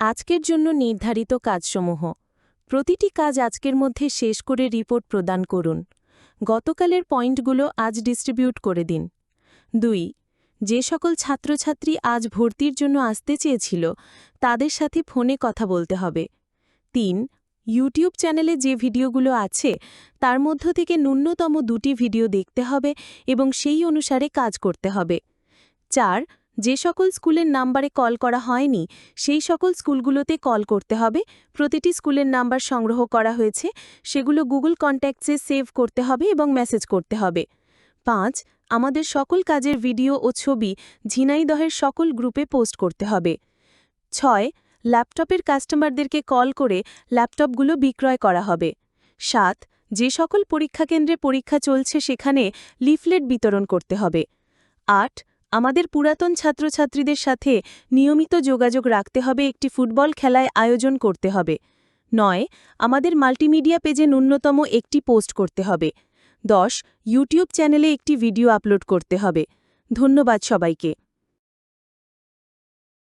আজকের জন্য নির্ধারিত কাজসমূহ। প্রতিটি কাজ আজকের মধ্যে শেষ করে রিপোর্ট প্রদান করুন। গতকালের পয়েন্টগুলো আজ ডিস্ট্রিবিউট করে দিন। দুই, যে সকল ছাত্রছাত্রী আজ ভর্তির জন্য আসতে চেয়েছিল, তাদের সাথে ফোনে কথা বলতে হবে। তিন, ইউটিউব চ্যানেলে যে ভিডিওগুলো আছে, তার মধ্য থেকে ন্যূনতম দুটি ভিডিও দেখতে হবে এবং সেই অনুসারে কাজ করতে হবে। চার যে সকল স্কুলের নাম্বারে কল করা হয়নি, সেই সকল স্কুলগুলোতে কল করতে হবে। প্রতিটি স্কুলের নাম্বার সংগ্রহ করা হয়েছে। সেগুলো গুগল কন্ট্যাক্টসে সেভ করতে হবে এবং মেসেজ করতে হবে। পাঁচ, আমাদের সকল কাজের ভিডিও ও ছবি ঝিনাইদহের সকল গ্রুপে পোস্ট করতে হবে। ছয়, ল্যাপটপের কাস্টমারদেরকে কল করে ল্যাপটপগুলো বিক্রয় করা হবে। সাত, যে সকল পরীক্ষা কেন্দ্রে পরীক্ষা চলছে সেখানে লিফলেট বিতরণ করতে হবে। আট আমাদের পুরাতন ছাত্রছাত্রীদের সাথে নিয়মিত যোগাযোগ রাখতে হবে, একটি ফুটবল খেলায় আয়োজন করতে হবে। নয়, আমাদের মাল্টিমিডিয়া পেজে ন্যূনতম একটি পোস্ট করতে হবে। দশ, ইউটিউব চ্যানেলে একটি ভিডিও আপলোড করতে হবে। ধন্যবাদ সবাইকে।